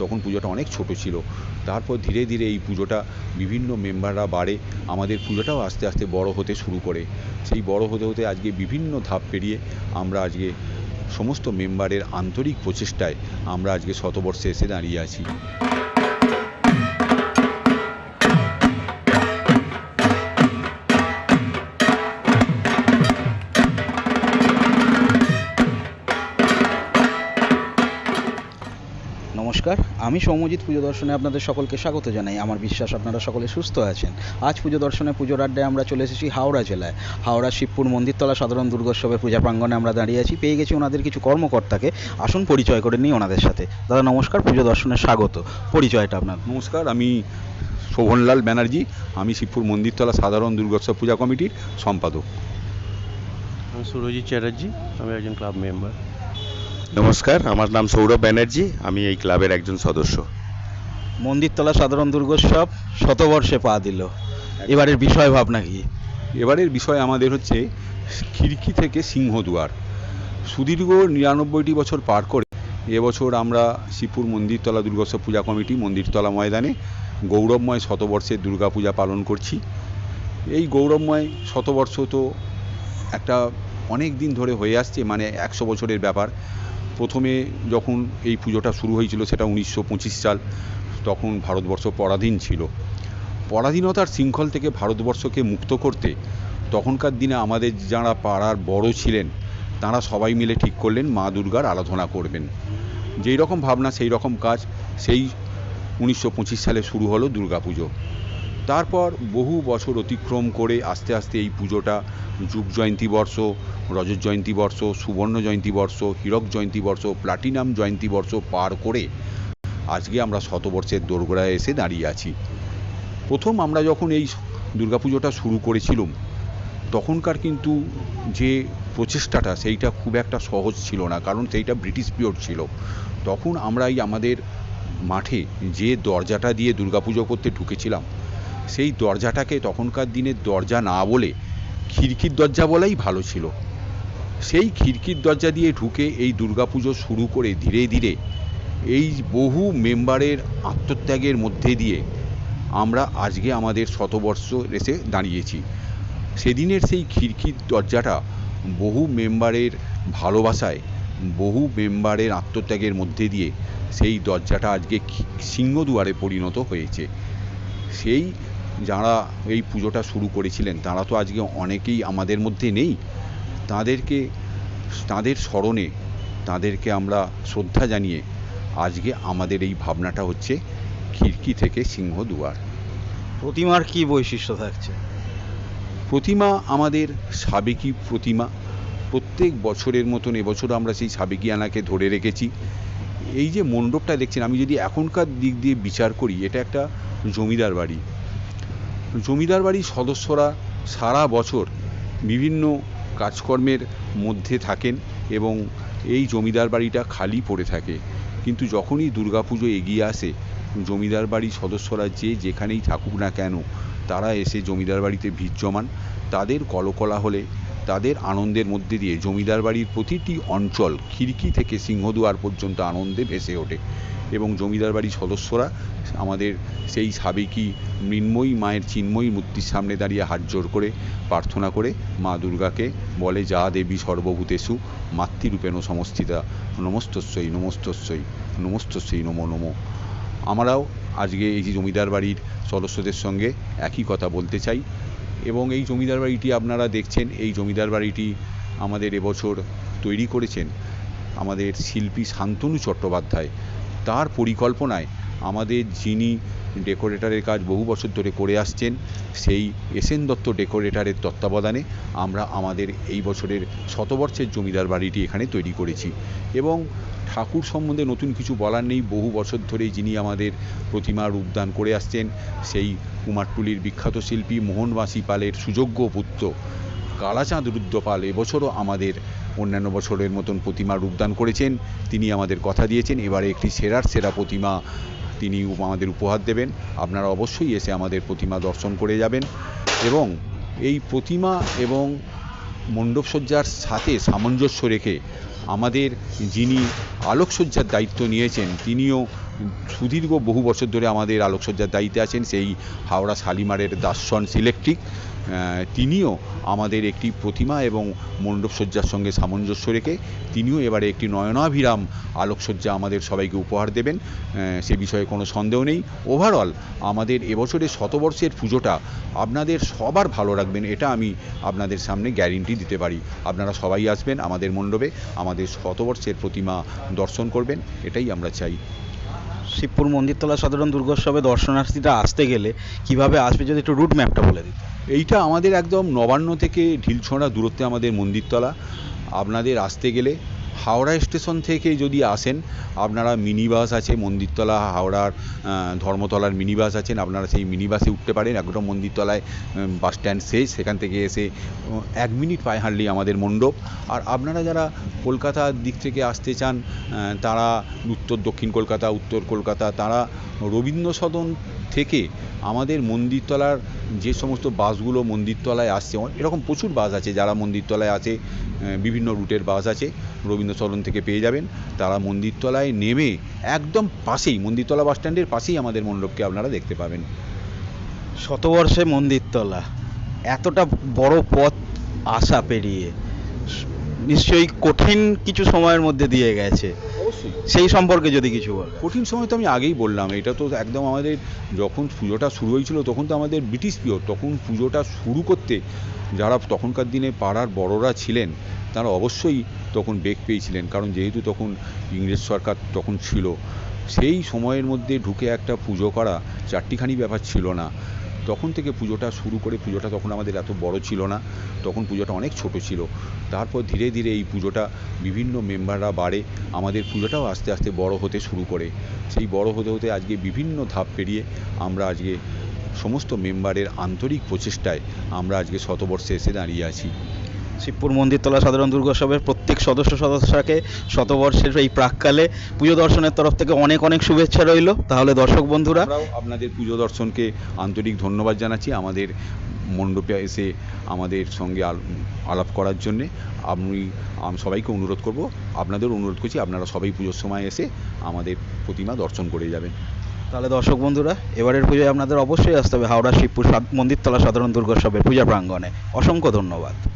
তখন পুজোটা অনেক ছোট ছিল। তারপর ধীরে ধীরে এই পুজোটা বিভিন্ন মেম্বাররা বাড়ে। আমাদের পুজোটাও আস্তে আস্তে বড় হতে শুরু করে। সেই বড় হতে হতে আজকে বিভিন্ন ধাপ পেরিয়ে আমরা আজকে সমস্ত মেম্বারের আন্তরিক প্রচেষ্টায় আমরা আজকে শতবর্ষে এসে দাঁড়িয়ে আছি। নমস্কার। আমি সৌম্যজিৎ পুজো দর্শনে আপনাদের সকলকে স্বাগত জানাই। আমার বিশ্বাস আপনারা সকলে সুস্থ আছেন। আজ পুজো দর্শনে পুজোর আড্ডায় আমরা চলে এসেছি হাওড়া জেলায়। হাওড়া শিবপুর মন্দিরতলা সাধারণ দুর্গোৎসবের পূজা প্রাঙ্গণে আমরা দাঁড়িয়ে আছি। পেয়ে গেছি ওনাদের কিছু কর্মকর্তাকে। আসুন পরিচয় করে নিই ওনাদের সাথে। দাদা নমস্কার। পুজো দর্শনে স্বাগত। পরিচয়টা আপনার। নমস্কার আমি শোভনলাল ব্যানার্জি। আমি শিবপুর মন্দিরতলা সাধারণ দুর্গোৎসব পূজা কমিটির সম্পাদক। আমি সুরজিৎ চ্যাটার্জি। আমি একজন ক্লাব মেম্বার। নমস্কার আমার নাম সৌরভ ব্যানার্জি আমি এই ক্লাবের একজন সদস্য। মন্দিরতলা সাধারণ দুর্গোৎসব শতবর্ষে পা দিল। এবারের বিষয় ভাবনা কি? এবারের বিষয় আমাদের হচ্ছে খিড়কি থেকে সিংহদুয়ার সুদীর্ঘ নিরানব্বইটি বছর পার করে এবছর আমরা শিবপুর মন্দিরতলা দুর্গোৎসব পূজা কমিটি মন্দিরতলা ময়দানে গৌরবময় শতবর্ষের দুর্গাপূজা পালন করছি। এই গৌরবময় শতবর্ষ তো একটা অনেক দিন ধরে হয়ে আসছে মানে একশো বছরের ব্যাপার। প্রথমে যখন এই পুজোটা শুরু হয়েছিল সেটা উনিশশো পঁচিশ সাল, তখন ভারতবর্ষ পরাধীন ছিল। পরাধীনতার শৃঙ্খল থেকে ভারতবর্ষকে মুক্ত করতে তখনকার দিনে আমাদের যারা পাড়ার বড় ছিলেন, তারা সবাই মিলে ঠিক করলেন, মা দুর্গার আরাধনা করবেন। যেই রকম ভাবনা, সেই রকম কাজ, সেই উনিশশো পঁচিশ সালে শুরু হলো দুর্গাপুজো। তারপর বহু বছর অতিক্রম করে আস্তে আস্তে এই পুজোটা যুগ জয়ন্তী বর্ষ, রজত জয়ন্তী বর্ষ, সুবর্ণ জয়ন্তী বর্ষ, হীরক জয়ন্তী বর্ষ, প্লাটিনাম জয়ন্তী বর্ষ পার করে আজকে আমরা শতবর্ষের দোরগোড়ায় এসে দাঁড়িয়ে আছি। প্রথম আমরা যখন এই দুর্গাপুজোটা শুরু করেছিলাম, তখনকার কিন্তু যে প্রচেষ্টাটা সেইটা খুব একটা সহজ ছিল না, কারণ সেইটা ব্রিটিশ পিরিয়ড ছিল। তখন আমরা এই আমাদের মাঠে যে দরজাটা দিয়ে দুর্গাপুজো করতে ঢুকেছিলাম সেই দরজাটাকে তখনকার দিনের দরজা না বলে খিড়কির দরজা বলাই ভালো ছিল। সেই খিড়কির দরজা দিয়ে ঢুকে এই দুর্গাপুজো শুরু করে ধীরে ধীরে এই বহু মেম্বারের আত্মত্যাগের মধ্যে দিয়ে আমরা আজকে আমাদের শতবর্ষ এসে দাঁড়িয়েছি। সেদিনের সেই খিড়কির দরজাটা বহু মেম্বারের ভালোবাসায়, বহু মেম্বারের আত্মত্যাগের মধ্যে দিয়ে সেই দরজাটা আজকে সিংহদুয়ারে পরিণত হয়েছে। সেই যারা এই পুজোটা শুরু করেছিলেন তারা তো আজকে অনেকেই আমাদের মধ্যে নেই। তাদেরকে তাদের স্মরণে তাদেরকে আমরা শ্রদ্ধা জানিয়ে আজকে আমাদের এই ভাবনাটা হচ্ছে খিড়কি থেকে সিংহ দুয়ার। প্রতিমার কি বৈশিষ্ট্য থাকছে? প্রতিমা আমাদের সাবেকি প্রতিমা। প্রত্যেক বছরের মতন এবছর আমরা সেই সাবেকিয়ানাকে ধরে রেখেছি। এই যে মণ্ডপটা দেখছেন, আমি যদি এখনকার দিক দিয়ে বিচার করি, এটা একটা জমিদার বাড়ি। জমিদার বাড়ির সদস্যরা সারা বছর বিভিন্ন কাজকর্মের মধ্যে থাকেন এবং এই জমিদার বাড়িটা খালি পড়ে থাকে। কিন্তু যখনই দুর্গাপুজো এগিয়ে আসে, জমিদার বাড়ির সদস্যরা যে যেখানেই থাকুক না কেন, তারা এসে জমিদার বাড়িতে ভিড় জমান। তাদের কলকলা হলে তাদের আনন্দের মধ্যে দিয়ে জমিদার বাড়ির প্রতিটি অঞ্চল খিড়কি থেকে সিংহদুয়ার পর্যন্ত আনন্দে ভেসে ওঠে এবং জমিদার বাড়ির সদস্যরা আমাদের সেই সাবেকি মৃন্ময়ী মায়ের চিন্ময়ী মূর্তির সামনে দাঁড়িয়ে হাত জোর করে প্রার্থনা করে মা দুর্গাকে বলে, যা দেবী সর্বভূতেষু, মাতৃরূপেণ সমস্থিতা, নমস্তস্যই নমস্তস্যই নমস্তস্যই, নমো নমো। আমরাও আজকে এই জমিদার বাড়ির সদস্যদের সঙ্গে একই কথা বলতে চাই। এবং এই জমিদার বাড়িটি আপনারা দেখছেন, এই জমিদার বাড়িটি আমাদের এবছর তৈরি করেছেন আমাদের শিল্পী শান্তনু চট্টোপাধ্যায়। তার পরিকল্পনায় আমাদের যিনি ডেকোরেটরের কাজ বহু বছর ধরে করে আসছেন। সেই এসএন দত্ত ডেকোরেটরের তত্ত্বাবধানে আমরা আমাদের এই বছরের শতবর্ষের জমিদার বাড়িটি এখানে তৈরি করেছি। এবং ঠাকুর সম্বন্ধে নতুন কিছু বলার নেই। বহু বছর ধরেই যিনি আমাদের প্রতিমা রূপদান করে আসছেন, সেই কুমারটুলির বিখ্যাত শিল্পী মোহনবাসী পালের সুযোগ্য পুত্র কালাচাঁদ রুদ্রপাল এবছরও আমাদের অন্যান্য বছরের মতন প্রতিমা রূপদান করেছেন। তিনি আমাদের কথা দিয়েছেন, এবারে একটি সেরার সেরা প্রতিমা তিনি আমাদের উপহার দেবেন। আপনারা অবশ্যই এসে আমাদের প্রতিমা দর্শন করে যাবেন এবং এই প্রতিমা এবং মণ্ডপসজ্জার সাথে সামঞ্জস্য রেখে আমাদের যিনি আলোকসজ্জার দায়িত্ব নিয়েছেন, তিনিও সুদীর্ঘ বহু বছর ধরে আমাদের আলোকসজ্জার দায়িত্বে আছেন, সেই হাওড়া শালিমারের দার্শন সিলেক্ট্রিক তিনিও আমাদের একটি প্রতিমা এবং মণ্ডপসজ্জার সঙ্গে সামঞ্জস্য রেখে তিনিও এবারে একটি নয়নাভিরাম আলোকসজ্জা আমাদের সবাইকে উপহার দেবেন। সে বিষয়ে কোনো সন্দেহ নেই। ওভারঅল আমাদের এবছরের শতবর্ষের পুজোটা আপনাদের সবার ভালো রাখবেন, এটা আমি আপনাদের সামনে গ্যারেন্টি দিতে পারি। আপনারা সবাই আসবেন আমাদের মণ্ডপে, আমাদের শতবর্ষের প্রতিমা দর্শন করবেন, এটাই আমরা চাই। শিবপুর মন্দিরতলা সাধারণ দুর্গোৎসবে দর্শনার্থীরা আসতে গেলে কীভাবে আসবে, যদি একটু রুট ম্যাপটা বলে দিতে এইটা আমাদের একদম নবান্ন থেকে ঢিলছড়া দূরত্বে আমাদের মন্দিরতলা। আপনাদের আসতে গেলে হাওড়া স্টেশন থেকে যদি আসেন, আপনারা মিনি বাস আছে, মন্দিরতলা, হাওড়ার ধর্মতলার মিনি বাস আছেন, আপনারা সেই মিনি বাসে উঠতে পারেন, একদম মন্দিরতলায় বাস স্ট্যান্ড শেষ সেখান থেকে এসে এক মিনিট পায়ে হাঁটলেই আমাদের মণ্ডপ। আর আপনারা যারা কলকাতার দিক থেকে আসতে চান তারা উত্তর, দক্ষিণ কলকাতা, উত্তর কলকাতা, তারা রবীন্দ্র সদন থেকে আমাদের মন্দিরতলার যে সমস্ত বাসগুলো মন্দিরতলায় আসছে, এরকম প্রচুর বাস আছে, যারা মন্দিরতলায় আছে বিভিন্ন রুটের বাস আছে রবীন্দ্র সদন থেকে পেয়ে যাবেন। তারা মন্দিরতলায় নেমে একদম পাশেই, মন্দিরতলা বাস স্ট্যান্ডের পাশেই আমাদের মণ্ডপকে আপনারা দেখতে পাবেন। শতবর্ষে মন্দিরতলা। এতটা বড় পথ আশা পেরিয়ে। নিশ্চয়ই কঠিন কিছু সময়ের মধ্যে দিয়ে গেছে। অবশ্যই। সেই সম্পর্কে যদি কিছু বল। কঠিন সময় তো আমি আগেই বললাম এটা তো একদম আমাদের যখন পুজোটা শুরু হয়েছিল তখন তো আমাদের ব্রিটিশ পিরিয়ড তখন পুজোটা শুরু করতে যারা তখনকার দিনে পাড়ার বড়রা ছিলেন তারা অবশ্যই তখন বেগ পেয়েছিলেন। কারণ যেহেতু তখন ইংরেজ সরকার তখন ছিল সেই সময়ের মধ্যে ঢুকে একটা পুজো করা চারটিখানি ব্যাপার ছিল না। তখন থেকে পুজোটা শুরু করে পুজোটা তখন আমাদের এত বড় ছিল না, তখন পুজোটা অনেক ছোট ছিল। তারপর ধীরে ধীরে এই পুজোটা বিভিন্ন মেম্বাররা বাড়ে, আমাদের পুজোটাও আস্তে আস্তে বড় হতে শুরু করে। সেই বড় হতে হতে আজকে বিভিন্ন ধাপ পেরিয়ে আমরা আজকে সমস্ত মেম্বারের আন্তরিক প্রচেষ্টায় আমরা আজকে শতবর্ষে এসে দাঁড়িয়ে আছি। শিবপুর মন্দিরতলা সাধারণ দুর্গোৎসবের প্রত্যেক সদস্য সদস্যকে শতবর্ষের এই প্রাককালে পুজো দর্শনের তরফ থেকে অনেক অনেক শুভেচ্ছা রইল। তাহলে দর্শক বন্ধুরা আপনাদের পুজো দর্শনকে আন্তরিক ধন্যবাদ জানাচ্ছি আমাদের মণ্ডপে এসে আমাদের সঙ্গে আল- আলাপ করার জন্যে। আমি আম সবাইকে অনুরোধ করব আপনাদের অনুরোধ করছি আপনারা সবাই পুজোর সময় এসে আমাদের প্রতিমা দর্শন করে যাবেন। তাহলে দর্শক বন্ধুরা এবারের পুজোয় আপনাদের অবশ্যই আসতে হবে হাওড়া শিবপুর মন্দিরতলা সাধারণ দুর্গোৎসবের পূজা প্রাঙ্গণে। অসংখ্য ধন্যবাদ।